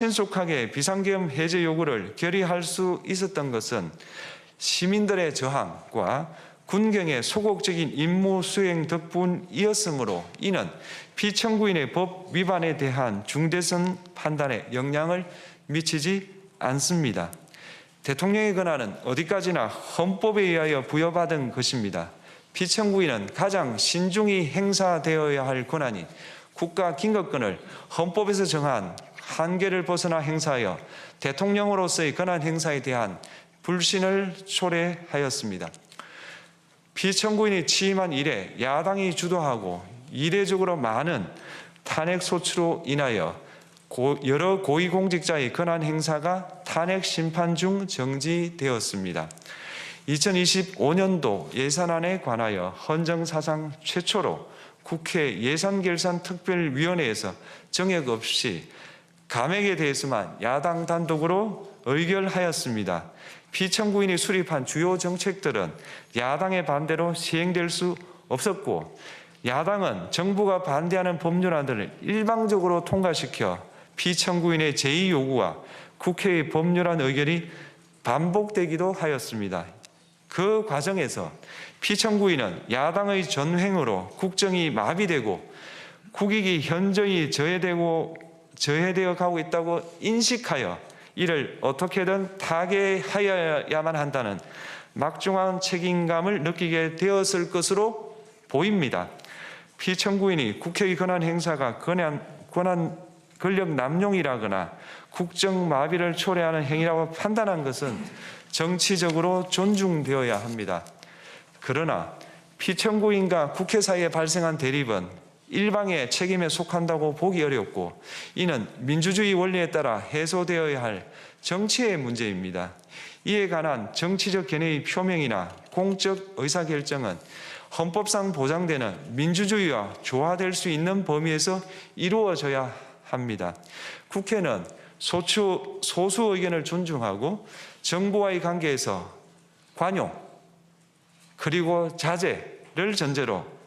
신속하게 비상계엄 해제 요구를 결의할 수 있었던 것은 시민들의 저항과 군경의 소극적인 임무 수행 덕분이었으므로 이는 피청구인의 법 위반에 대한 중대선 판단에 영향을 미치지 않습니다. 대통령의 권한은 어디까지나 헌법에 의하여 부여받은 것입니다. 피청구인은 가장 신중히 행사되어야 할 권한인 국가 긴급권을 헌법에서 정한 한계를 벗어나 행사하여 대통령으로서의 권한 행사에 대한 불신을 초래하였습니다. 피청구인이 취임한 이래 야당이 주도하고 이례적으로 많은 탄핵 소추로 인하여 고- 여러 고위공직자의 권한 행사가 탄핵 심판 중 정지되었습니다. 2025년도 예산안에 관하여 헌정사상 최초로 국회 예산결산특별위원회에서 정액 없이 감액에 대해서만 야당 단독으로 의결하였습니다. 피청구인이 수립한 주요 정책들은 야당의 반대로 시행될 수 없었고 야당은 정부가 반대하는 법률안들을 일방적으로 통과시켜 피청구인의 제의 요구와 국회의 법률안 의결이 반복되기도 하였습니다. 그 과정에서 피청구인은 야당의 전횡으로 국정이 마비되고 국익이 현저히 저해되고 저해되어 가고 있다고 인식하여 이를 어떻게든 타개하여야만 한다는 막중한 책임감을 느끼게 되었을 것으로 보입니다. 피청구인이 국회의 권한 행사가 권한, 권한 권력 남용이라거나 국정 마비를 초래하는 행위라고 판단한 것은 정치적으로 존중되어야 합니다. 그러나 피청구인과 국회 사이에 발생한 대립은 일방의 책임에 속한다고 보기 어렵고 이는 민주주의 원리에 따라 해소되어야 할 정치의 문제입니다. 이에 관한 정치적 견해의 표명이나 공적 의사결정은 헌법상 보장되는 민주주의와 조화될 수 있는 범위에서 이루어져야 합니다. 국회는 소추, 소수 의견을 존중하고 정부와의 관계에서 관용 그리고 자제를 전제로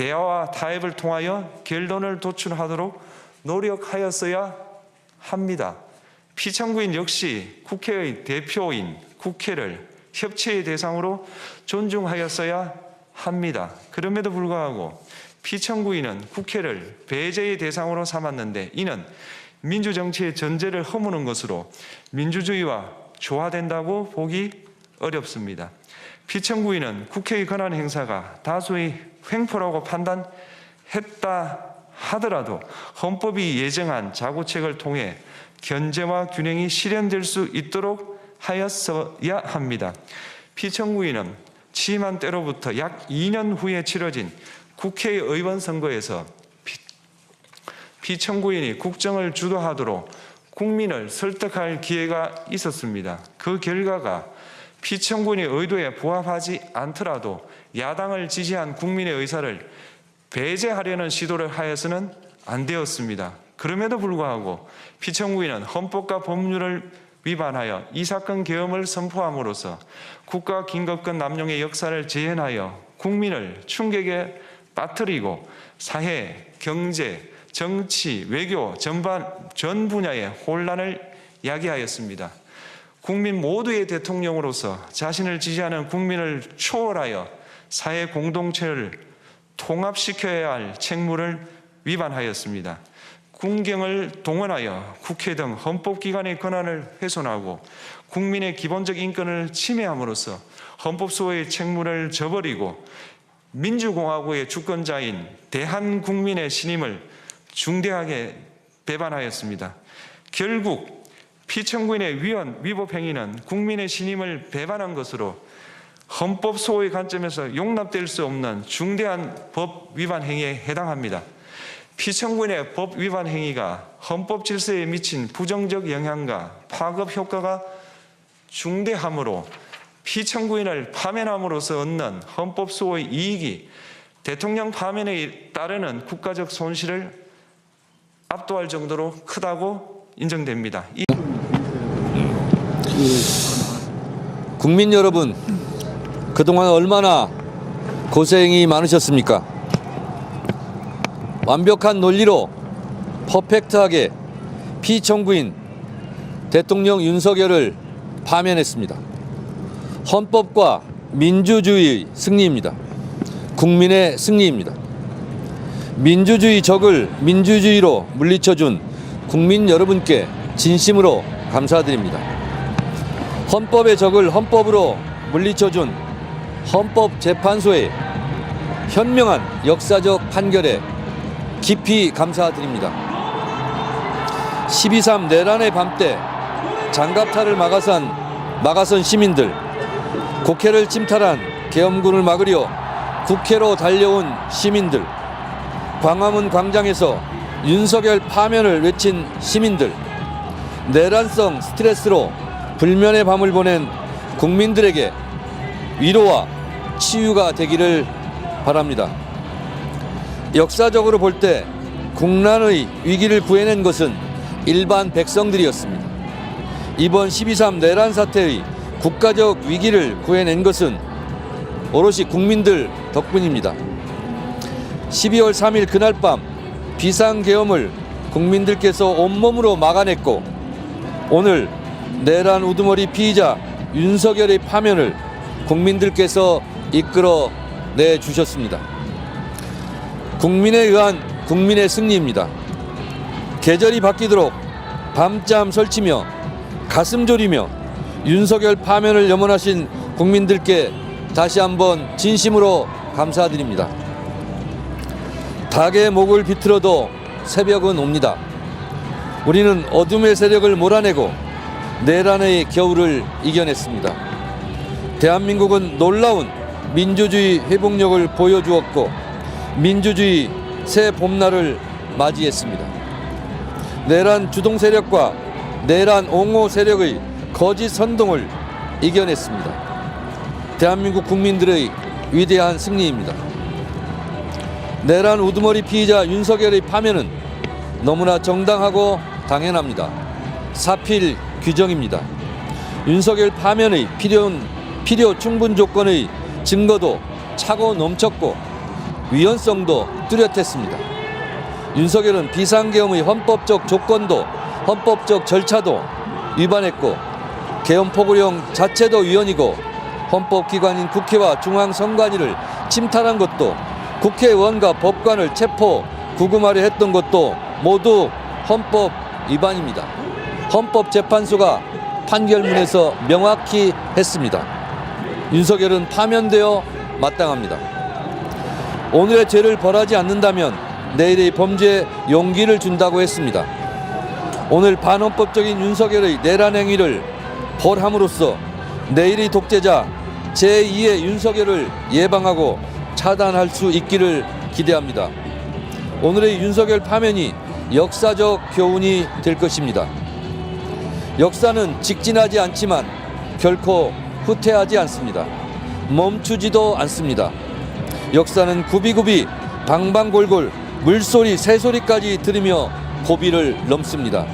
대화와 타협을 통하여 결론을 도출하도록 노력하였어야 합니다. 피청구인 역시 국회의 대표인 국회를 협치의 대상으로 존중하였어야 합니다. 그럼에도 불구하고 피청구인은 국회를 배제의 대상으로 삼았는데 이는 민주정치의 전제를 허무는 것으로 민주주의와 조화된다고 보기 어렵습니다. 피청구인은 국회의 권한 행사가 다수의 횡포라고 판단했다 하더라도 헌법이 예정한 자구책을 통해 견제와 균형이 실현될 수 있도록 하였어야 합니다. 피청구인은 취임한 때로부터 약 2년 후에 치러진 국회의원 선거에서 피- 피청구인이 국정을 주도하도록 국민을 설득할 기회가 있었습니다. 그 결과가 피청구인의 의도에 부합하지 않더라도 야당을 지지한 국민의 의사를 배제하려는 시도를 하여서는 안 되었습니다. 그럼에도 불구하고 피청구인은 헌법과 법률을 위반하여 이 사건 계엄을 선포함으로써 국가 긴급권 남용의 역사를 재현하여 국민을 충격에 빠뜨리고 사회, 경제, 정치, 외교 전반 전 분야의 혼란을 야기하였습니다. 국민 모두의 대통령으로서 자신을 지지하는 국민을 초월하여 사회 공동체를 통합시켜야 할 책무를 위반하였습니다. 군경을 동원하여 국회 등 헌법기관의 권한을 훼손하고 국민의 기본적 인권을 침해함으로써 헌법소의 책무를 저버리고 민주공화국의 주권자인 대한국민의 신임을 중대하게 배반하였습니다. 결국 피청구인의 위헌 위법 행위는 국민의 신임을 배반한 것으로 헌법 소의 관점에서 용납될 수 없는 중대한 법 위반 행위에 해당합니다. 피청구인의 법 위반 행위가 헌법 질서에 미친 부정적 영향과 파급 효과가 중대하므로 피청구인을 파면함으로써 얻는 헌법 소의 이익이 대통령 파면에 따르는 국가적 손실을 압도할 정도로 크다고 인정됩니다. 이 국민 여러분, 그동안 얼마나 고생이 많으셨습니까? 완벽한 논리로 퍼펙트하게 피청구인 대통령 윤석열을 파면했습니다. 헌법과 민주주의의 승리입니다. 국민의 승리입니다. 민주주의 적을 민주주의로 물리쳐준 국민 여러분께 진심으로 감사드립니다. 헌법의 적을 헌법으로 물리쳐준 헌법재판소의 현명한 역사적 판결에 깊이 감사드립니다. 12.3 내란의 밤때 장갑차를 막아선, 막아선 시민들, 국회를 침탈한 계엄군을 막으려 국회로 달려온 시민들, 광화문 광장에서 윤석열 파면을 외친 시민들, 내란성 스트레스로 불면의 밤을 보낸 국민들에게 위로와 치유가 되기를 바랍니다. 역사적으로 볼 때 국난의 위기를 구해낸 것은 일반 백성들이었습니다. 이번 12.3 내란 사태의 국가적 위기를 구해낸 것은 오롯이 국민들 덕분입니다. 12월 3일 그날 밤 비상계엄을 국민들께서 온몸으로 막아냈고 오늘 내란 우두머리 피의자 윤석열의 파면을 국민들께서 이끌어 내 주셨습니다. 국민에 의한 국민의 승리입니다. 계절이 바뀌도록 밤잠 설치며 가슴 졸이며 윤석열 파면을 염원하신 국민들께 다시 한번 진심으로 감사드립니다. 닭의 목을 비틀어도 새벽은 옵니다. 우리는 어둠의 세력을 몰아내고 내란의 겨울을 이겨냈습니다. 대한민국은 놀라운 민주주의 회복력을 보여주었고 민주주의 새 봄날을 맞이했습니다. 내란 주동 세력과 내란 옹호 세력의 거짓 선동을 이겨냈습니다. 대한민국 국민들의 위대한 승리입니다. 내란 우두머리 피의자 윤석열의 파면은 너무나 정당하고 당연합니다. 사필 규정입니다. 윤석열 파면의 필요, 필요 충분 조건의 증거도 차고 넘쳤고 위헌성도 뚜렷했습니다. 윤석열은 비상계엄의 헌법적 조건도 헌법적 절차도 위반했고 계엄 포고령 자체도 위헌이고 헌법기관인 국회와 중앙선관위를 침탈한 것도 국회의원과 법관을 체포 구금하려 했던 것도 모두 헌법 위반입니다. 헌법재판소가 판결문에서 명확히 했습니다. 윤석열은 파면되어 마땅합니다. 오늘의 죄를 벌하지 않는다면 내일의 범죄에 용기를 준다고 했습니다. 오늘 반헌법적인 윤석열의 내란 행위를 벌함으로써 내일의 독재자 제2의 윤석열을 예방하고 차단할 수 있기를 기대합니다. 오늘의 윤석열 파면이 역사적 교훈이 될 것입니다. 역사는 직진하지 않지만 결코 후퇴하지 않습니다. 멈추지도 않습니다. 역사는 굽이굽이 방방골골 물소리 새소리까지 들으며 고비를 넘습니다.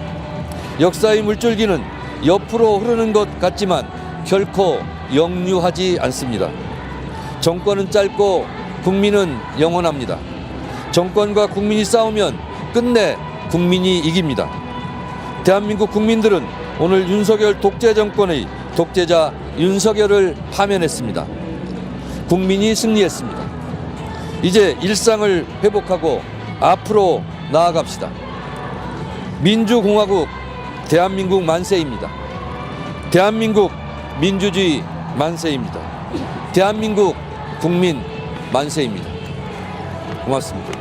역사의 물줄기는 옆으로 흐르는 것 같지만 결코 역류하지 않습니다. 정권은 짧고 국민은 영원합니다. 정권과 국민이 싸우면 끝내 국민이 이깁니다. 대한민국 국민들은 오늘 윤석열 독재 정권의 독재자 윤석열을 파면했습니다. 국민이 승리했습니다. 이제 일상을 회복하고 앞으로 나아갑시다. 민주공화국 대한민국 만세입니다. 대한민국 민주주의 만세입니다. 대한민국 국민 만세입니다. 고맙습니다.